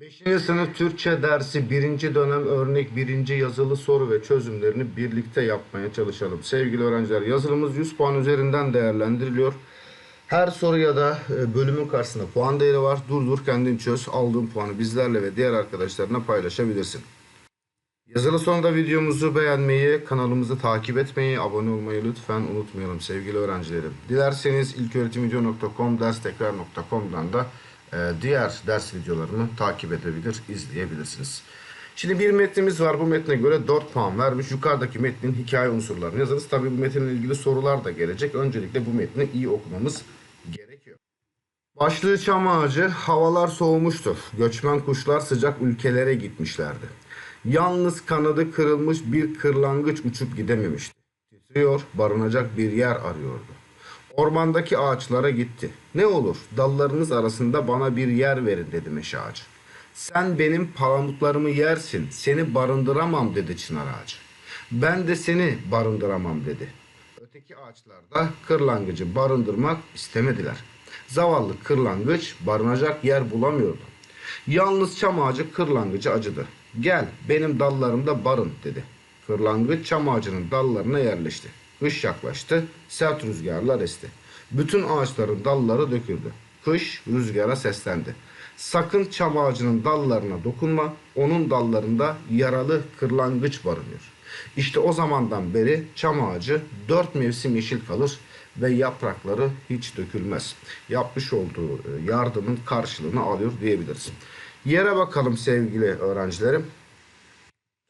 5. sınıf Türkçe dersi 1. dönem örnek 1. yazılı soru ve çözümlerini birlikte yapmaya çalışalım. Sevgili öğrenciler yazılımız 100 puan üzerinden değerlendiriliyor. Her soruya da e, bölümün karşısında puan değeri var. Dur dur kendin çöz. Aldığın puanı bizlerle ve diğer arkadaşlarına paylaşabilirsin. Yazılı sonunda videomuzu beğenmeyi, kanalımızı takip etmeyi, abone olmayı lütfen unutmayalım sevgili öğrencilerim. Dilerseniz ilköğretimvideo.com, derstekrar.com'dan da diğer ders videolarımı takip edebilir, izleyebilirsiniz. Şimdi bir metnimiz var. Bu metne göre 4 puan vermiş. Yukarıdaki metnin hikaye unsurlarını yazarız. Tabii bu metinle ilgili sorular da gelecek. Öncelikle bu metni iyi okumamız gerekiyor. Başlığı çam ağacı, havalar soğumuştu. Göçmen kuşlar sıcak ülkelere gitmişlerdi. Yalnız kanadı kırılmış bir kırlangıç uçup gidememişti. Titriyor, barınacak bir yer arıyordu. Ormandaki ağaçlara gitti. Ne olur dallarınız arasında bana bir yer verin dedi meşe ağacı. Sen benim palamutlarımı yersin, seni barındıramam dedi çınar ağacı. Ben de seni barındıramam dedi. Öteki ağaçlarda kırlangıcı barındırmak istemediler. Zavallı kırlangıç barınacak yer bulamıyordu. Yalnız çam ağacı kırlangıcı acıdı. Gel benim dallarımda barın dedi. Kırlangıç çam ağacının dallarına yerleşti. Kış yaklaştı, sert rüzgarlar esti. Bütün ağaçların dalları döküldü. Kış rüzgara seslendi. Sakın çam ağacının dallarına dokunma, onun dallarında yaralı kırlangıç barınıyor. İşte o zamandan beri çam ağacı dört mevsim yeşil kalır ve yaprakları hiç dökülmez. Yapmış olduğu e, yardımın karşılığını alıyor diyebiliriz. Yere bakalım sevgili öğrencilerim.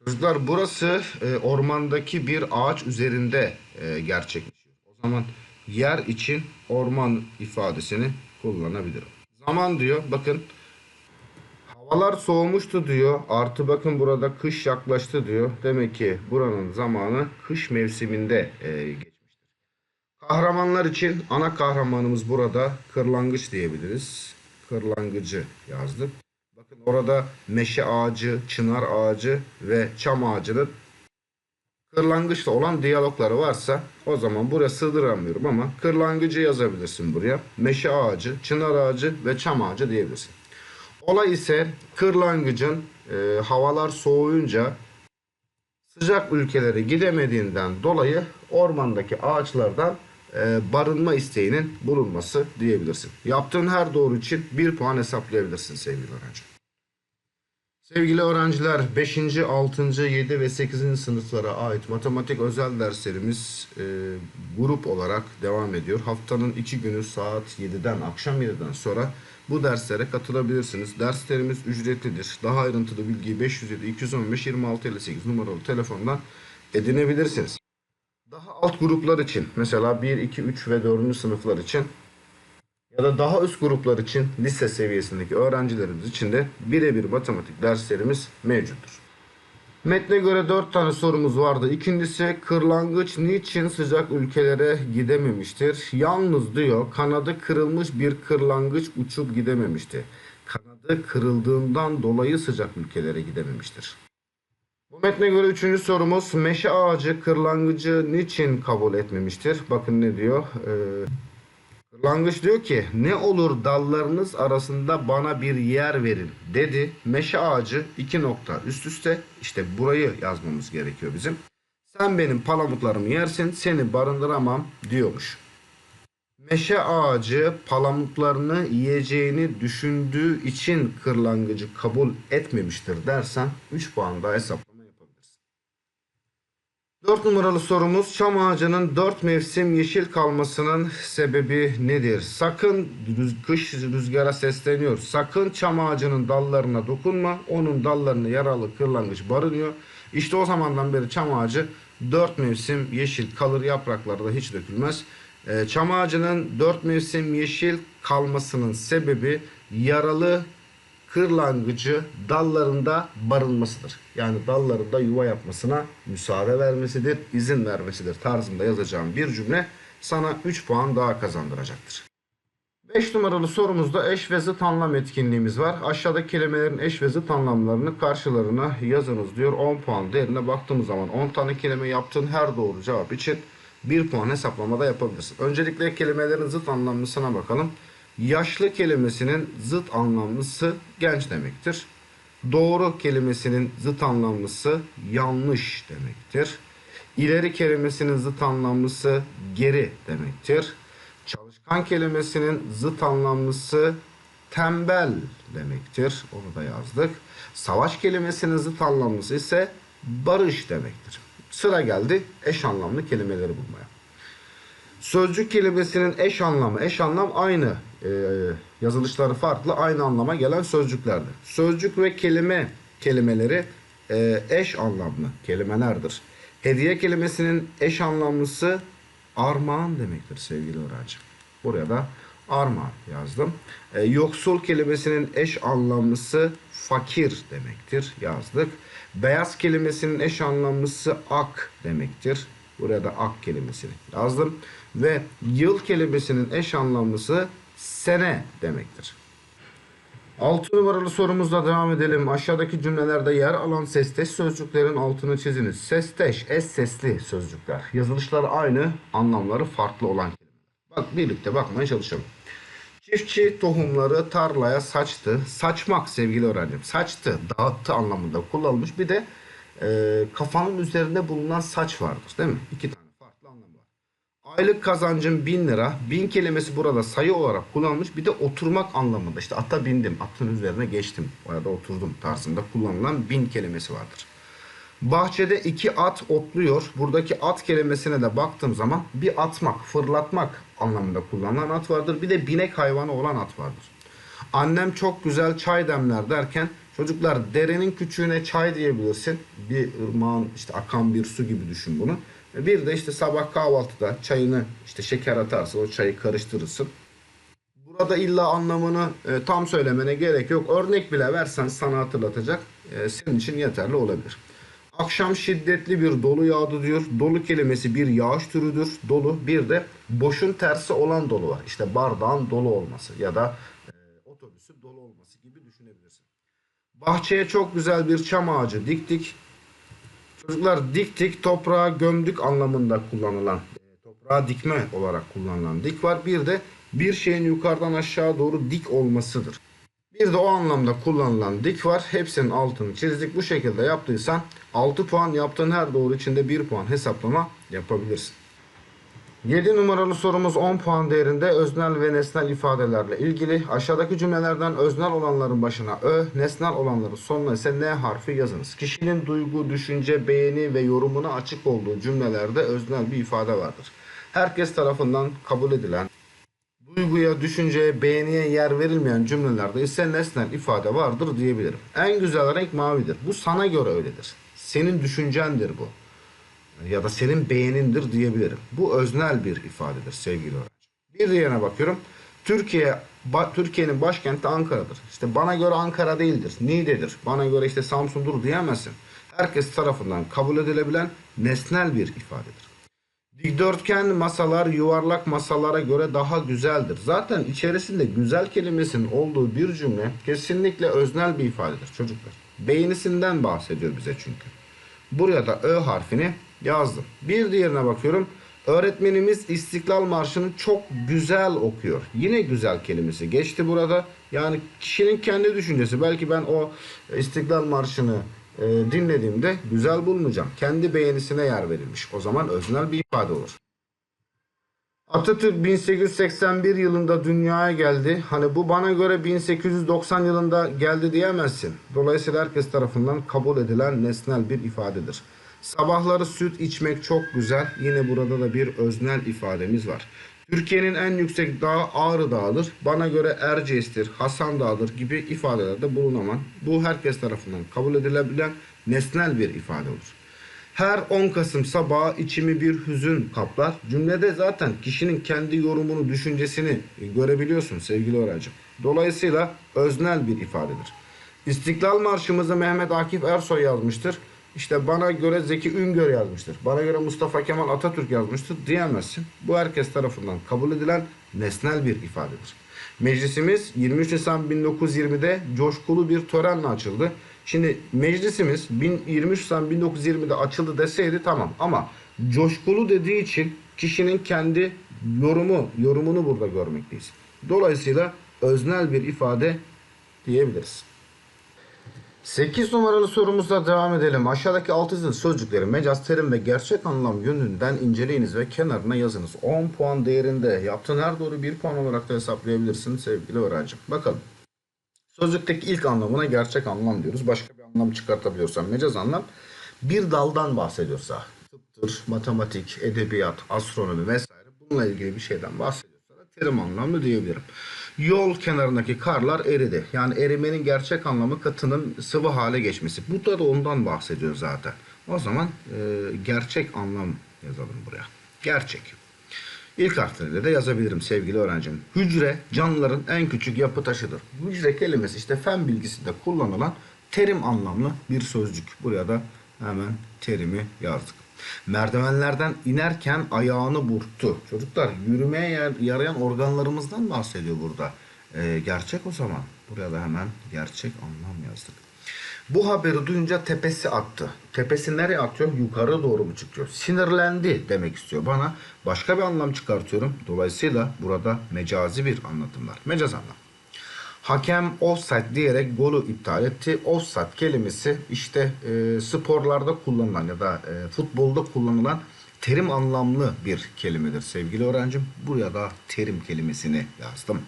Çocuklar burası e, ormandaki bir ağaç üzerinde e, gerçekleşiyor. O zaman yer için orman ifadesini kullanabilirim. Zaman diyor bakın havalar soğumuştu diyor. Artı bakın burada kış yaklaştı diyor. Demek ki buranın zamanı kış mevsiminde e, geçmiştir. Kahramanlar için ana kahramanımız burada kırlangıç diyebiliriz. Kırlangıcı yazdık. Bakın orada meşe ağacı, çınar ağacı ve çam ağacının kırlangıçla olan diyalogları varsa o zaman buraya sığdıramıyorum ama kırlangıcı yazabilirsin buraya. Meşe ağacı, çınar ağacı ve çam ağacı diyebilirsin. Olay ise kırlangıcın e, havalar soğuyunca sıcak ülkelere gidemediğinden dolayı ormandaki ağaçlardan e, barınma isteğinin bulunması diyebilirsin. Yaptığın her doğru için bir puan hesaplayabilirsin sevgili öğrenci. Sevgili öğrenciler 5. 6. 7 ve 8. sınıflara ait matematik özel derslerimiz e, grup olarak devam ediyor. Haftanın 2 günü saat 7'den akşam 7'den sonra bu derslere katılabilirsiniz. Derslerimiz ücretlidir. Daha ayrıntılı bilgiyi 507 215 26 58 numaralı telefondan edinebilirsiniz. Daha alt gruplar için mesela 1, 2, 3 ve 4. sınıflar için ya da daha üst gruplar için lise seviyesindeki öğrencilerimiz için de birebir matematik derslerimiz mevcuttur. Metne göre 4 tane sorumuz vardı. İkincisi kırlangıç niçin sıcak ülkelere gidememiştir? Yalnız diyor kanadı kırılmış bir kırlangıç uçup gidememişti. Kanadı kırıldığından dolayı sıcak ülkelere gidememiştir. Bu metne göre üçüncü sorumuz meşe ağacı kırlangıcı niçin kabul etmemiştir? Bakın ne diyor? Ee, kırlangıç diyor ki ne olur dallarınız arasında bana bir yer verin dedi. Meşe ağacı iki nokta üst üste işte burayı yazmamız gerekiyor bizim. Sen benim palamutlarımı yersin seni barındıramam diyormuş. Meşe ağacı palamutlarını yiyeceğini düşündüğü için kırlangıcı kabul etmemiştir dersen 3 puan daha yapabilirsin. 4 numaralı sorumuz çam ağacının 4 mevsim yeşil kalmasının sebebi nedir? Sakın rüz- kış rüzgara sesleniyor. Sakın çam ağacının dallarına dokunma. Onun dallarını yaralı kırlangıç barınıyor. İşte o zamandan beri çam ağacı 4 mevsim yeşil kalır yaprakları da hiç dökülmez. Ee, Çam ağacının 4 mevsim yeşil kalmasının sebebi yaralı kırlangıcı dallarında barınmasıdır. Yani dallarında yuva yapmasına müsaade vermesidir, izin vermesidir tarzında yazacağım bir cümle sana 3 puan daha kazandıracaktır. 5 numaralı sorumuzda eş ve zıt anlam etkinliğimiz var. Aşağıdaki kelimelerin eş ve zıt anlamlarını karşılarına yazınız diyor. 10 puan değerine baktığımız zaman 10 tane kelime yaptığın her doğru cevap için 1 puan hesaplamada yapabilirsin. Öncelikle kelimelerin zıt anlamlısına bakalım. Yaşlı kelimesinin zıt anlamlısı genç demektir. Doğru kelimesinin zıt anlamlısı yanlış demektir. İleri kelimesinin zıt anlamlısı geri demektir. Çalışkan kelimesinin zıt anlamlısı tembel demektir. Onu da yazdık. Savaş kelimesinin zıt anlamlısı ise barış demektir. Sıra geldi eş anlamlı kelimeleri bulmaya. Sözcük kelimesinin eş anlamı, eş anlam aynı. e, yazılışları farklı, aynı anlama gelen sözcüklerdir. Sözcük ve kelime kelimeleri e, eş anlamlı kelimelerdir. Hediye kelimesinin eş anlamlısı armağan demektir sevgili öğrenci. Buraya da armağan yazdım. E, yoksul kelimesinin eş anlamlısı fakir demektir yazdık. Beyaz kelimesinin eş anlamlısı ak demektir. Buraya da ak kelimesini yazdım. Ve yıl kelimesinin eş anlamlısı sene demektir. 6 numaralı sorumuzla devam edelim. Aşağıdaki cümlelerde yer alan sesteş sözcüklerin altını çiziniz. Sesteş, es sesli sözcükler. Yazılışları aynı, anlamları farklı olan kelimeler. Bak birlikte bakmaya çalışalım. Çiftçi tohumları tarlaya saçtı. Saçmak sevgili öğrencim. Saçtı, dağıttı anlamında kullanılmış. Bir de e, kafanın üzerinde bulunan saç vardır değil mi? İki tane farklı anlamı var. Aylık kazancım 1000 lira. 1000 kelimesi burada sayı olarak kullanılmış. Bir de oturmak anlamında. İşte ata bindim, atın üzerine geçtim. Orada oturdum tarzında kullanılan 1000 kelimesi vardır. Bahçede iki at otluyor. Buradaki at kelimesine de baktığım zaman bir atmak, fırlatmak anlamında kullanılan at vardır. Bir de binek hayvanı olan at vardır. Annem çok güzel çay demler derken çocuklar derenin küçüğüne çay diyebilirsin. Bir ırmağın işte akan bir su gibi düşün bunu. Bir de işte sabah kahvaltıda çayını işte şeker atarsın o çayı karıştırırsın. Burada illa anlamını e, tam söylemene gerek yok. Örnek bile versen sana hatırlatacak. e, senin için yeterli olabilir. Akşam şiddetli bir dolu yağdı diyor. Dolu kelimesi bir yağış türüdür. Dolu bir de boşun tersi olan dolu var. İşte bardağın dolu olması ya da e, otobüsün dolu olması. Bahçeye çok güzel bir çam ağacı diktik. Çocuklar diktik, toprağa gömdük anlamında kullanılan, toprağa dikme olarak kullanılan dik var. Bir de bir şeyin yukarıdan aşağı doğru dik olmasıdır. Bir de o anlamda kullanılan dik var. Hepsinin altını çizdik. Bu şekilde yaptıysan 6 puan yaptığın her doğru içinde 1 puan hesaplama yapabilirsin. 7 numaralı sorumuz 10 puan değerinde öznel ve nesnel ifadelerle ilgili. Aşağıdaki cümlelerden öznel olanların başına ö, nesnel olanların sonuna ise n harfi yazınız. Kişinin duygu, düşünce, beğeni ve yorumuna açık olduğu cümlelerde öznel bir ifade vardır. Herkes tarafından kabul edilen, duyguya, düşünceye, beğeniye yer verilmeyen cümlelerde ise nesnel ifade vardır diyebilirim. En güzel renk mavidir. Bu sana göre öyledir. Senin düşüncendir bu ya da senin beğenindir diyebilirim. Bu öznel bir ifadedir sevgili öğrenci. Bir diğerine bakıyorum. Türkiye ba- Türkiye'nin başkenti Ankara'dır. İşte bana göre Ankara değildir. Niğde'dir. Bana göre işte Samsun'dur diyemezsin. Herkes tarafından kabul edilebilen nesnel bir ifadedir. Dikdörtgen masalar yuvarlak masalara göre daha güzeldir. Zaten içerisinde güzel kelimesinin olduğu bir cümle kesinlikle öznel bir ifadedir çocuklar. Beğenisinden bahsediyor bize çünkü. Buraya da Ö harfini yazdım. Bir diğerine bakıyorum. Öğretmenimiz İstiklal Marşı'nı çok güzel okuyor. Yine güzel kelimesi geçti burada. Yani kişinin kendi düşüncesi. Belki ben o İstiklal Marşı'nı e, dinlediğimde güzel bulmayacağım. Kendi beğenisine yer verilmiş. O zaman öznel bir ifade olur. Atatürk 1881 yılında dünyaya geldi. Hani bu bana göre 1890 yılında geldi diyemezsin. Dolayısıyla herkes tarafından kabul edilen nesnel bir ifadedir. Sabahları süt içmek çok güzel. Yine burada da bir öznel ifademiz var. Türkiye'nin en yüksek dağı Ağrı Dağı'dır. Bana göre Erciyes'tir, Hasan Dağı'dır gibi ifadelerde bulunaman. Bu herkes tarafından kabul edilebilen nesnel bir ifade olur. Her 10 Kasım sabahı içimi bir hüzün kaplar. Cümlede zaten kişinin kendi yorumunu, düşüncesini görebiliyorsun sevgili öğrencim. Dolayısıyla öznel bir ifadedir. İstiklal Marşımızı Mehmet Akif Ersoy yazmıştır. İşte bana göre Zeki Üngör yazmıştır. Bana göre Mustafa Kemal Atatürk yazmıştır diyemezsin. Bu herkes tarafından kabul edilen nesnel bir ifadedir. Meclisimiz 23 Nisan 1920'de coşkulu bir törenle açıldı. Şimdi meclisimiz 23 Nisan 1920'de açıldı deseydi tamam ama coşkulu dediği için kişinin kendi yorumu, yorumunu burada görmekteyiz. Dolayısıyla öznel bir ifade diyebiliriz. 8 numaralı sorumuzla devam edelim. Aşağıdaki alt yazılı sözcükleri mecaz, terim ve gerçek anlam yönünden inceleyiniz ve kenarına yazınız. 10 puan değerinde. Yaptığın her doğru 1 puan olarak da hesaplayabilirsin sevgili öğrencim. Bakalım. Sözlükteki ilk anlamına gerçek anlam diyoruz. Başka bir anlam çıkartabiliyorsan mecaz anlam bir daldan bahsediyorsa tıptır, matematik, edebiyat, astronomi vesaire bununla ilgili bir şeyden bahsediyorsa da terim anlamlı diyebilirim. Yol kenarındaki karlar eridi. Yani erimenin gerçek anlamı katının sıvı hale geçmesi. Bu da, da ondan bahsediyor zaten. O zaman e, gerçek anlam yazalım buraya. Gerçek. İlk harfleriyle de yazabilirim sevgili öğrencim. Hücre canlıların en küçük yapı taşıdır. Hücre kelimesi işte fen bilgisinde kullanılan terim anlamlı bir sözcük. Buraya da hemen terimi yazdık. Merdivenlerden inerken ayağını burktu. Çocuklar yürümeye yar- yarayan organlarımızdan bahsediyor burada. Ee, gerçek o zaman. Buraya da hemen gerçek anlam yazdık. Bu haberi duyunca tepesi attı. Tepesi nereye atıyor? Yukarı doğru mu çıkıyor? Sinirlendi demek istiyor. Bana başka bir anlam çıkartıyorum. Dolayısıyla burada mecazi bir anlatım var. Mecaz anlam. Hakem offside diyerek golü iptal etti. Offside kelimesi işte e, sporlarda kullanılan ya da e, futbolda kullanılan terim anlamlı bir kelimedir sevgili öğrencim. Buraya da terim kelimesini yazdım.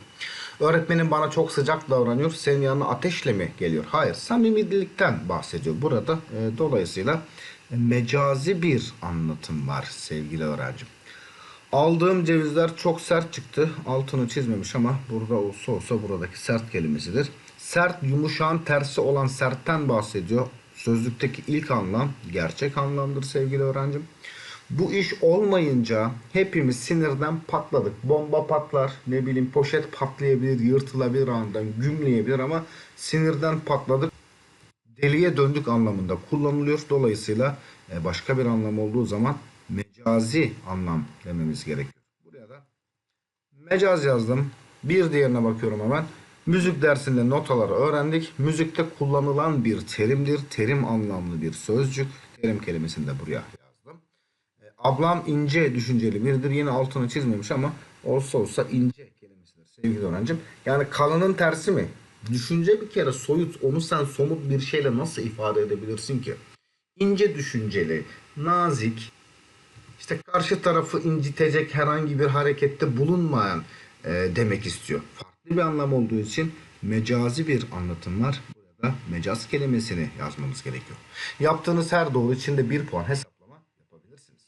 Öğretmenim bana çok sıcak davranıyor. Senin yanına ateşle mi geliyor? Hayır. Samimilikten bahsediyor. Burada e, dolayısıyla mecazi bir anlatım var sevgili öğrencim. Aldığım cevizler çok sert çıktı. Altını çizmemiş ama burada olsa olsa buradaki sert kelimesidir. Sert yumuşağın tersi olan sertten bahsediyor. Sözlükteki ilk anlam gerçek anlamdır sevgili öğrencim. Bu iş olmayınca hepimiz sinirden patladık. Bomba patlar, ne bileyim poşet patlayabilir, yırtılabilir anından, gümleyebilir ama sinirden patladık deliye döndük anlamında kullanılıyor. Dolayısıyla e, başka bir anlam olduğu zaman mecazi anlam dememiz gerekiyor. Buraya da mecaz yazdım. Bir diğerine bakıyorum hemen. Müzik dersinde notaları öğrendik. Müzikte kullanılan bir terimdir. Terim anlamlı bir sözcük. Terim kelimesini de buraya yazdım. E, Ablam ince düşünceli biridir. Yine altını çizmemiş ama olsa olsa ince kelimesidir sevgili öğrencim. Yani kalının tersi mi? Düşünce bir kere soyut. Onu sen somut bir şeyle nasıl ifade edebilirsin ki? İnce düşünceli, nazik, işte karşı tarafı incitecek herhangi bir harekette bulunmayan e, demek istiyor. Farklı bir anlam olduğu için mecazi bir anlatım var. Burada mecaz kelimesini yazmamız gerekiyor. Yaptığınız her doğru için de 1 puan hesaplama yapabilirsiniz.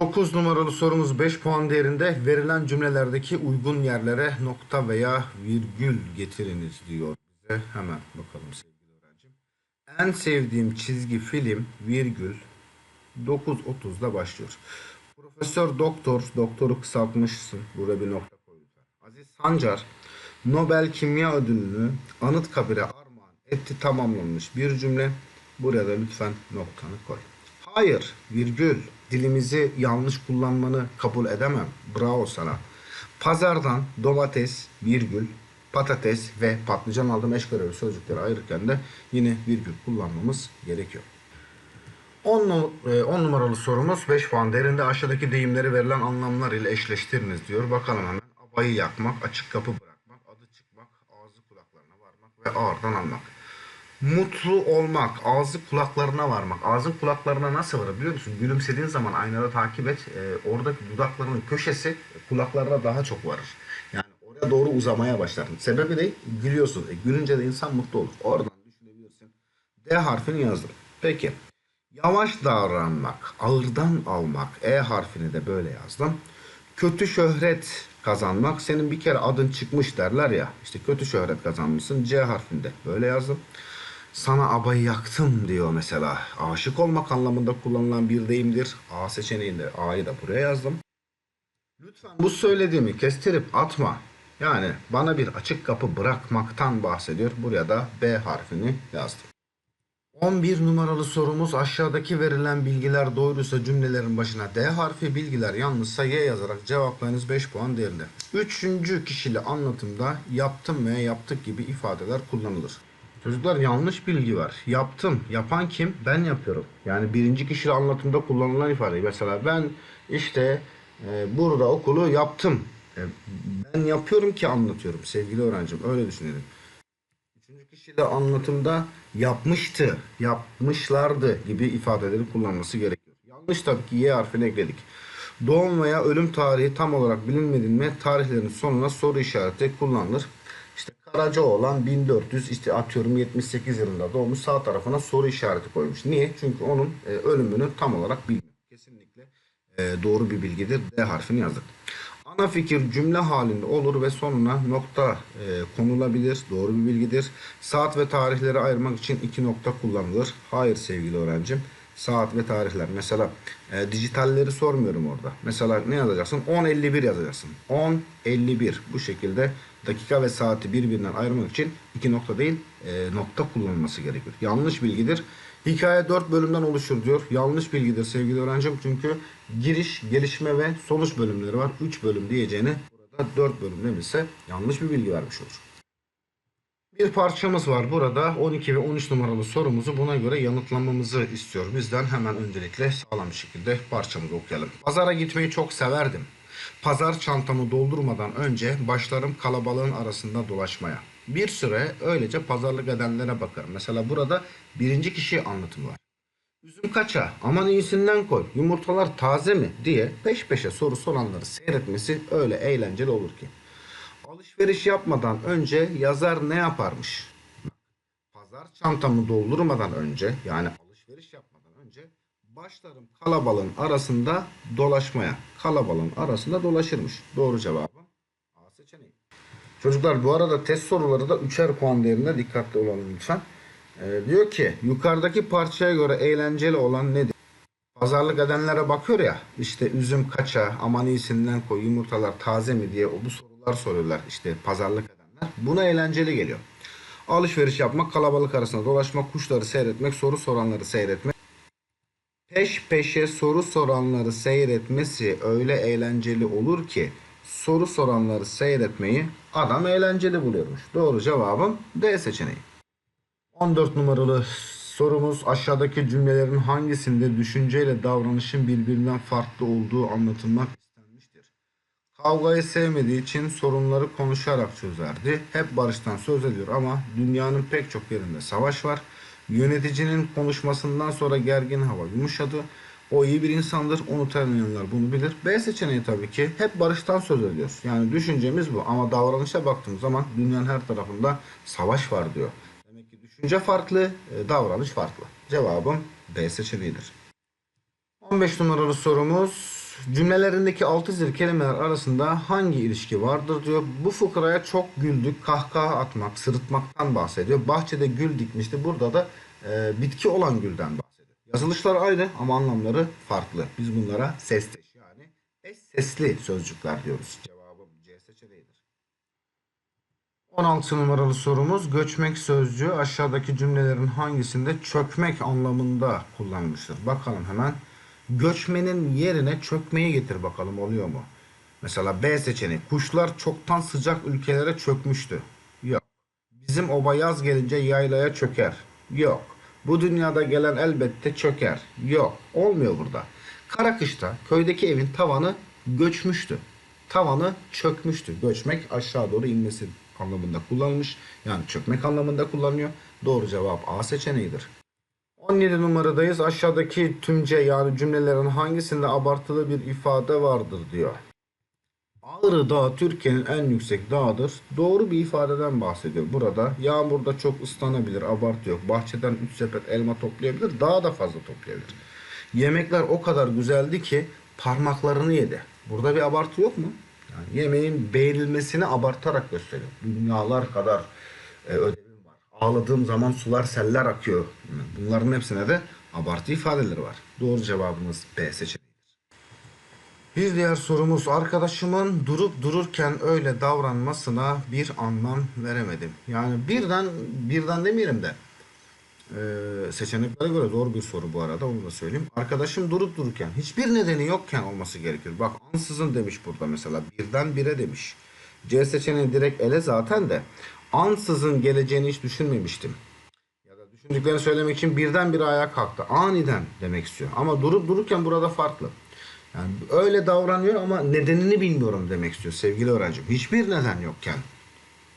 9 numaralı sorumuz 5 puan değerinde verilen cümlelerdeki uygun yerlere nokta veya virgül getiriniz diyor. Hemen bakalım sevgili öğrencim. En sevdiğim çizgi film virgül 9.30'da başlıyor. Profesör Doktor, doktoru kısaltmışsın. Burada bir nokta koy. Aziz Sancar, Nobel Kimya Ödülünü Anıtkabir'e armağan etti tamamlanmış bir cümle. Buraya da lütfen noktanı koy. Hayır, virgül. Dilimizi yanlış kullanmanı kabul edemem. Bravo sana. Pazardan domates, virgül, patates ve patlıcan aldım eş görevi sözcükleri ayırırken de yine virgül kullanmamız gerekiyor. 10, num- e, 10 numaralı sorumuz 5 puan değerinde aşağıdaki deyimleri verilen anlamlar ile eşleştiriniz diyor. Bakalım hemen. Abayı yakmak, açık kapı bırakmak, adı çıkmak, ağzı kulaklarına varmak ve ağırdan almak. Mutlu olmak, ağzı kulaklarına varmak. Ağzın kulaklarına nasıl varır biliyor musun? Gülümsediğin zaman aynada takip et. e, oradaki dudaklarının köşesi kulaklarına daha çok varır. Yani oraya doğru uzamaya başlar. Sebebi ne? Gülüyorsun. E, gülünce de insan mutlu olur. Oradan düşünebilirsin. D harfini yazdım. Peki. Yavaş davranmak, ağırdan almak. E harfini de böyle yazdım. Kötü şöhret kazanmak. Senin bir kere adın çıkmış derler ya. İşte kötü şöhret kazanmışsın. C harfinde böyle yazdım. Sana abayı yaktım diyor mesela. Aşık olmak anlamında kullanılan bir deyimdir. A seçeneğinde A'yı da buraya yazdım. Lütfen bu söylediğimi kestirip atma. Yani bana bir açık kapı bırakmaktan bahsediyor. Buraya da B harfini yazdım. 11 numaralı sorumuz aşağıdaki verilen bilgiler doğruysa cümlelerin başına D harfi bilgiler yanlışsa Y yazarak cevaplarınız 5 puan değerinde. Üçüncü kişili anlatımda yaptım ve yaptık gibi ifadeler kullanılır. Çocuklar yanlış bilgi var. Yaptım. Yapan kim? Ben yapıyorum. Yani birinci kişili anlatımda kullanılan ifade. Mesela ben işte e, burada okulu yaptım. E, ben yapıyorum ki anlatıyorum sevgili öğrencim. Öyle düşünelim. Kişiyle anlatımda yapmıştı, yapmışlardı gibi ifadeleri kullanması gerekiyor. Yanlış tabii ki Y harfini ekledik. Doğum veya ölüm tarihi tam olarak bilinmediğinde tarihlerin sonuna soru işareti kullanılır. İşte Karacaoğlan 1400 işte atıyorum 78 yılında doğmuş sağ tarafına soru işareti koymuş. Niye? Çünkü onun e, ölümünü tam olarak bilmiyor. Kesinlikle e, doğru bir bilgidir. D harfini yazdık. Ana fikir cümle halinde olur ve sonuna nokta e, konulabilir. Doğru bir bilgidir. Saat ve tarihleri ayırmak için iki nokta kullanılır. Hayır sevgili öğrencim. Saat ve tarihler. Mesela e, dijitalleri sormuyorum orada. Mesela ne yazacaksın? 10.51 yazacaksın. 10.51 bu şekilde dakika ve saati birbirinden ayırmak için iki nokta değil e, nokta kullanılması gerekiyor. Yanlış bilgidir. Hikaye 4 bölümden oluşur diyor. Yanlış bilgidir sevgili öğrencim. Çünkü giriş, gelişme ve sonuç bölümleri var. 3 bölüm diyeceğini burada 4 bölüm demişse yanlış bir bilgi vermiş olur. Bir parçamız var burada. 12 ve 13 numaralı sorumuzu buna göre yanıtlamamızı istiyor. Bizden hemen öncelikle sağlam bir şekilde parçamızı okuyalım. Pazara gitmeyi çok severdim. Pazar çantamı doldurmadan önce başlarım kalabalığın arasında dolaşmaya. Bir süre öylece pazarlık edenlere bakarım. Mesela burada birinci kişi anlatımı var. Üzüm kaça? Aman iyisinden koy. Yumurtalar taze mi? diye peş peşe soru soranları seyretmesi öyle eğlenceli olur ki. Alışveriş yapmadan önce yazar ne yaparmış? Pazar çantamı doldurmadan önce yani alışveriş yapmadan önce başlarım kalabalığın arasında dolaşmaya. Kalabalığın arasında dolaşırmış. Doğru cevabı. Çocuklar bu arada test soruları da 3'er puan değerinde dikkatli olalım lütfen. Ee, diyor ki yukarıdaki parçaya göre eğlenceli olan nedir? Pazarlık edenlere bakıyor ya işte üzüm kaça aman iyisinden koy yumurtalar taze mi diye o bu sorular soruyorlar işte pazarlık edenler. Buna eğlenceli geliyor. Alışveriş yapmak, kalabalık arasında dolaşmak, kuşları seyretmek, soru soranları seyretmek. Peş peşe soru soranları seyretmesi öyle eğlenceli olur ki soru soranları seyretmeyi adam eğlenceli buluyormuş. Doğru cevabım D seçeneği. 14 numaralı sorumuz aşağıdaki cümlelerin hangisinde düşünceyle davranışın birbirinden farklı olduğu anlatılmak istenmiştir. Kavgayı sevmediği için sorunları konuşarak çözerdi. Hep barıştan söz ediyor ama dünyanın pek çok yerinde savaş var. Yöneticinin konuşmasından sonra gergin hava yumuşadı. O iyi bir insandır. Onu tanıyanlar bunu bilir. B seçeneği tabii ki hep barıştan söz ediyoruz. Yani düşüncemiz bu ama davranışa baktığımız zaman dünyanın her tarafında savaş var diyor. Demek ki düşünce farklı, e, davranış farklı. Cevabım B seçeneğidir. 15 numaralı sorumuz cümlelerindeki alt çizili kelimeler arasında hangi ilişki vardır diyor. Bu fıkraya çok güldük, kahkaha atmak, sırıtmaktan bahsediyor. Bahçede gül dikmişti. Burada da e, bitki olan gülden bahsediyor. Yazılışlar aynı ama anlamları farklı. Biz bunlara sesteş yani eş sesli sözcükler diyoruz. Cevabım C seçeneğidir. 16 numaralı sorumuz göçmek sözcüğü aşağıdaki cümlelerin hangisinde çökmek anlamında kullanılmıştır? Bakalım hemen. Göçmenin yerine çökmeyi getir bakalım oluyor mu? Mesela B seçeneği. Kuşlar çoktan sıcak ülkelere çökmüştü. Yok. Bizim oba yaz gelince yaylaya çöker. Yok. Bu dünyada gelen elbette çöker. Yok. Olmuyor burada. Kara kışta köydeki evin tavanı göçmüştü. Tavanı çökmüştü. Göçmek aşağı doğru inmesi anlamında kullanılmış. Yani çökmek anlamında kullanılıyor. Doğru cevap A seçeneğidir. 17 numaradayız. Aşağıdaki tümce yani cümlelerin hangisinde abartılı bir ifade vardır diyor. Ağrı Dağı Türkiye'nin en yüksek dağıdır. Doğru bir ifadeden bahsediyor. Burada yağmurda çok ıslanabilir, abartı yok. Bahçeden 3 sepet elma toplayabilir, daha da fazla toplayabilir. Yemekler o kadar güzeldi ki parmaklarını yedi. Burada bir abartı yok mu? Yani yemeğin beğenilmesini abartarak gösteriyor. Dünyalar kadar e, ödevim var. Ağladığım zaman sular seller akıyor. Bunların hepsine de abartı ifadeleri var. Doğru cevabımız B seçeneğidir. Bir diğer sorumuz arkadaşımın durup dururken öyle davranmasına bir anlam veremedim. Yani birden birden demeyelim de e, seçeneklere göre zor bir soru bu arada onu da söyleyeyim. Arkadaşım durup dururken hiçbir nedeni yokken olması gerekiyor. Bak ansızın demiş burada mesela birden bire demiş. C seçeneği direkt ele zaten de ansızın geleceğini hiç düşünmemiştim. Ya da düşündüklerini söylemek için birdenbire ayağa kalktı. Aniden demek istiyor. Ama durup dururken burada farklı. Yani öyle davranıyor ama nedenini bilmiyorum demek istiyor sevgili öğrencim. Hiçbir neden yokken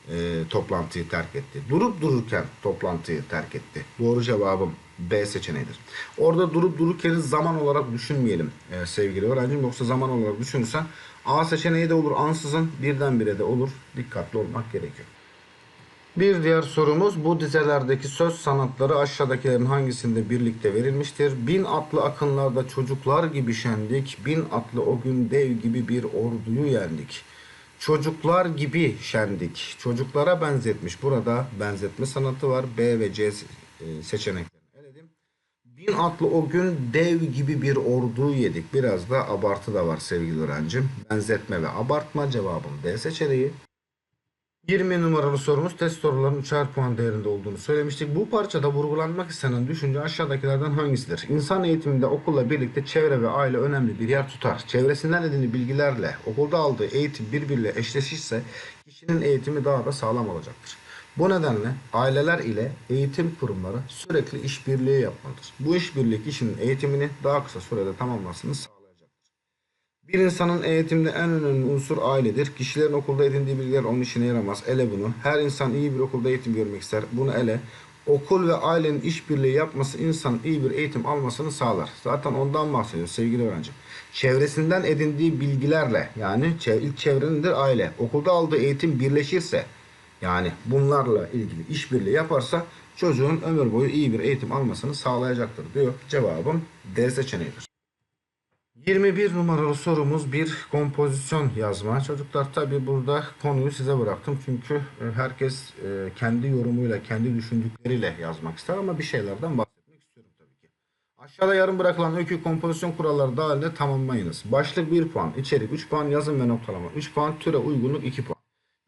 e, toplantıyı terk etti? Durup dururken toplantıyı terk etti. Doğru cevabım B seçeneğidir. Orada durup dururken zaman olarak düşünmeyelim e, sevgili öğrencim. Yoksa zaman olarak düşünürsen A seçeneği de olur ansızın birdenbire de olur. Dikkatli olmak gerekiyor. Bir diğer sorumuz bu dizelerdeki söz sanatları aşağıdakilerin hangisinde birlikte verilmiştir? Bin atlı akınlarda çocuklar gibi şendik, bin atlı o gün dev gibi bir orduyu yendik. Çocuklar gibi şendik. Çocuklara benzetmiş. Burada benzetme sanatı var. B ve C e, seçeneklerini eledim. Bin atlı o gün dev gibi bir orduyu yedik. Biraz da abartı da var sevgili öğrencim. Benzetme ve abartma cevabım D seçeneği. 20 numaralı sorumuz test sorularının 3'er puan değerinde olduğunu söylemiştik. Bu parçada vurgulanmak istenen düşünce aşağıdakilerden hangisidir? İnsan eğitiminde okulla birlikte çevre ve aile önemli bir yer tutar. Çevresinden edindiği bilgilerle okulda aldığı eğitim birbiriyle eşleşirse kişinin eğitimi daha da sağlam olacaktır. Bu nedenle aileler ile eğitim kurumları sürekli işbirliği yapmalıdır. Bu işbirliği kişinin eğitimini daha kısa sürede tamamlamasını sağlayacaktır. Bir insanın eğitimde en önemli unsur ailedir. Kişilerin okulda edindiği bilgiler onun işine yaramaz. Ele bunu. Her insan iyi bir okulda eğitim görmek ister. Bunu ele. Okul ve ailenin işbirliği yapması insanın iyi bir eğitim almasını sağlar. Zaten ondan bahsediyor sevgili öğrencim. Çevresinden edindiği bilgilerle yani ilk çevrenindir aile. Okulda aldığı eğitim birleşirse yani bunlarla ilgili işbirliği yaparsa çocuğun ömür boyu iyi bir eğitim almasını sağlayacaktır diyor. Cevabım D seçeneğidir. 21 numaralı sorumuz bir kompozisyon yazma. Çocuklar tabi burada konuyu size bıraktım. Çünkü e, herkes e, kendi yorumuyla, kendi düşündükleriyle yazmak ister ama bir şeylerden bahsetmek istiyorum tabii ki. Aşağıda yarım bırakılan öykü kompozisyon kuralları dahilinde tamamlayınız. Başlık 1 puan, içerik 3 puan, yazım ve noktalama 3 puan, türe uygunluk 2 puan.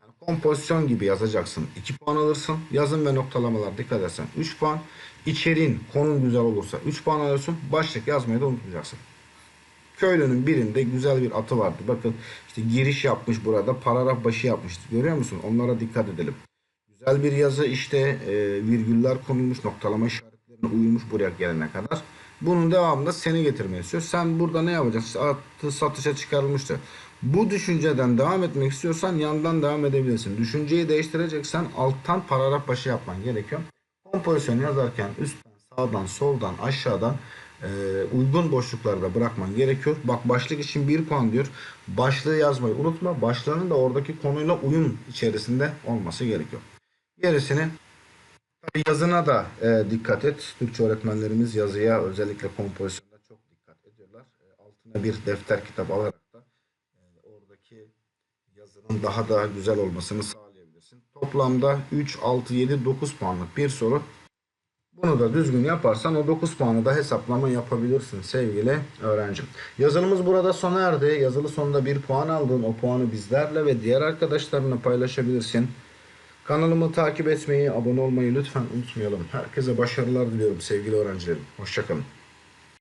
Yani kompozisyon gibi yazacaksın 2 puan alırsın. Yazım ve noktalamalar dikkat edersen 3 puan. İçeriğin, konun güzel olursa 3 puan alıyorsun. Başlık yazmayı da unutmayacaksın. Köylünün birinde güzel bir atı vardı. Bakın işte giriş yapmış burada. Paragraf başı yapmıştı. Görüyor musun? Onlara dikkat edelim. Güzel bir yazı işte e, virgüller konulmuş. Noktalama işaretlerine uyulmuş buraya gelene kadar. Bunun devamında seni getirmeyi istiyor. Sen burada ne yapacaksın? Atı satışa çıkarılmıştı. Bu düşünceden devam etmek istiyorsan yandan devam edebilirsin. Düşünceyi değiştireceksen alttan paragraf başı yapman gerekiyor. Kompozisyon yazarken üstten, sağdan, soldan, aşağıdan e, uygun boşluklarda bırakman gerekiyor. Bak başlık için 1 puan diyor. Başlığı yazmayı unutma. Başlığının da oradaki konuyla uyum içerisinde olması gerekiyor. Gerisini yazına da e, dikkat et. Türkçe öğretmenlerimiz yazıya özellikle kompozisyonda çok dikkat ediyorlar. E, altına bir defter kitap alarak da e, oradaki yazının daha da güzel olmasını sağlayabilirsin. Toplamda 3, 6, 7, 9 puanlık bir soru bunu da düzgün yaparsan o 9 puanı da hesaplama yapabilirsin sevgili öğrencim. Yazılımız burada sona erdi. Yazılı sonunda 1 puan aldın. O puanı bizlerle ve diğer arkadaşlarına paylaşabilirsin. Kanalımı takip etmeyi, abone olmayı lütfen unutmayalım. Herkese başarılar diliyorum sevgili öğrencilerim. Hoşçakalın.